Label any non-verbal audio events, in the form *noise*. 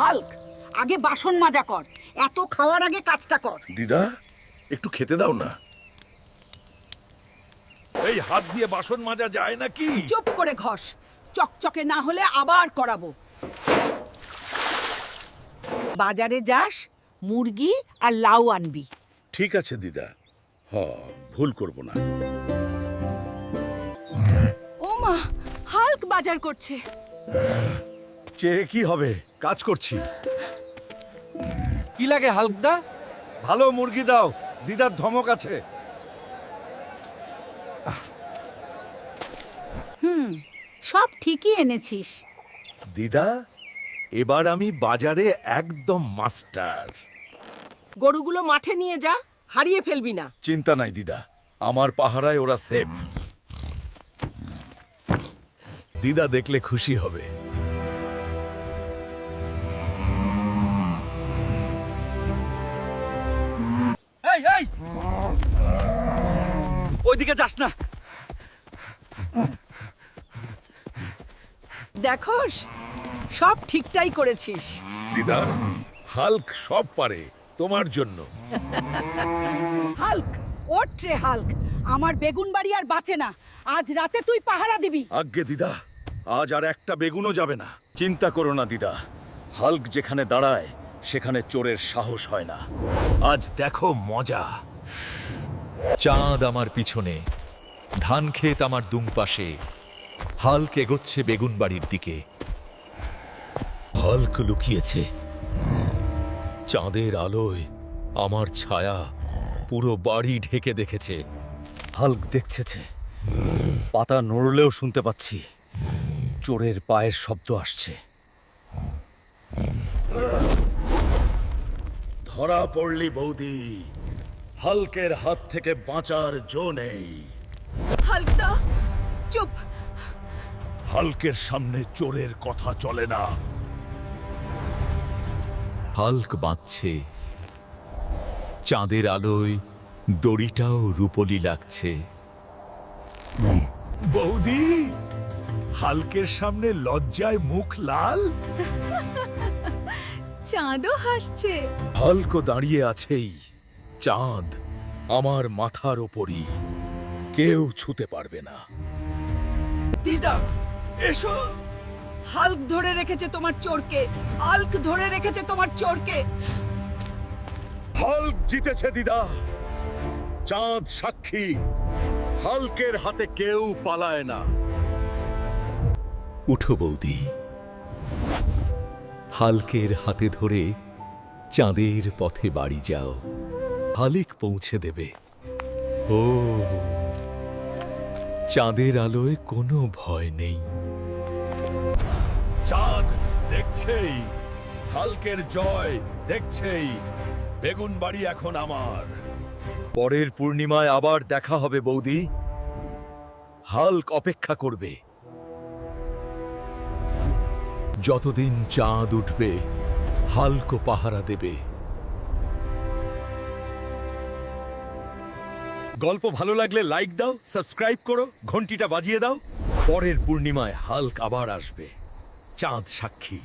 Hulk আগে বাসন মাজা কর এত খাওয়ার আগে কাজটা কর। দিদা একটু খেতে দাও না। এই হাত দিয়ে বাসন মাজা যায় নাকি? চুপ করে ঘষ চকচকে না হলে আবার করাবো। বাজারে যাস মুরগি আর লাউ আনবি। ঠিক আছে দিদা হ ভুল করব না। ও মা হাল্ক বাজার করছে। চেয়ে কি হবে? কাজ করছি। কি লাগে হালকদা? ভালো মুরগি দাও দিদার ধমক আছে। হুম সব ঠিকই এনেছিস। দিদা এবার আমি বাজারে একদম মাস্টার। গরুগুলো মাঠে নিয়ে যা হারিয়ে ফেলবি না। চিন্তা নাই দিদা আমার পাহারায় ওরা সেফ দিদা দেখলে খুশি হবে। এই এই! ওইদিকে যাস না। দেখোস সব ঠিকটাই করেছিস। দিদা হাল্ক সব পারে তোমার জন্য। হাল্ক ওঠ রে হাল্ক। আমার বেগুন বাড়ি আর বাঁচে না। আজ রাতে তুই পাহারা দিবি। আজ্ঞে দিদা আজ আর একটা বেগুনও যাবে না। চিন্তা করো না দিদা। হাল্ক যেখানে দাঁড়ায় সেখানে চোরের সাহস হয় না। আজ দেখো মজা। চাঁদ আমার পিছনে, ধান ক্ষেত আমার দুমপাশে, হাল্ক এগোচ্ছে বেগুন বাড়ির দিকে। হাল্ক লুকিয়েছে। চাঁদের আলোয় আমার ছায়া পুরো বাড়ি ঢেকে দেখেছে। হাল্ক দেখছেছে। পাতা নড়লেও শুনতে পাচ্ছি। চোরের পায়ের শব্দ আসছে। ধরা পড়লি বৌদি। হালকের হাত থেকে বাঁচার জো নেই। হাল্কদা চুপ। হাল্কের সামনে চোরের কথা চলে না। হাল্ক বাঁধছে চাঁদের আলোয় দড়িটাও রূপলি লাগছে। বৌদি হালকের সামনে লজ্জায় মুখ লাল? *laughs* চাঁদও হাসছে। হাল্ক দাঁড়িয়ে আছেই চাঁদ আমার মাথার ওপরই। কেউ ছুতে পারবে না। দিদা এসো। হাল্ক ধরে রেখেছে তোমার চোরকে। হাল্ক ধরে রেখেছে তোমার চোরকে। হাল্ক জিতেছে দিদা। চাঁদ সাক্ষী। হাল্কের হাতে কেউ পালায় না। উঠো বৌদি। হালকের হাতে ধরে চাঁদের পথে বাড়ি যাও। হালিক পৌঁছে দেবে। ও, চাঁদের আলোয় কোনো ভয় নেই। চাঁদ দেখছেই, হাল্কের জয় দেখছেই, বেগুন বাড়ি এখন আমার। পরের পূর্ণিমায় আবার দেখা হবে বৌদি। হাল্ক অপেক্ষা করবে। যতদিন চাঁদ উঠবে, হালকো পাহারা দেবে। গল্প ভালো লাগলে লাইক দাও, সাবস্ক্রাইব করো, ঘন্টিটা বাজিয়ে দাও। পরের পূর্ণিমায় হালক আবার আসবে। চাঁদ সাক্ষী।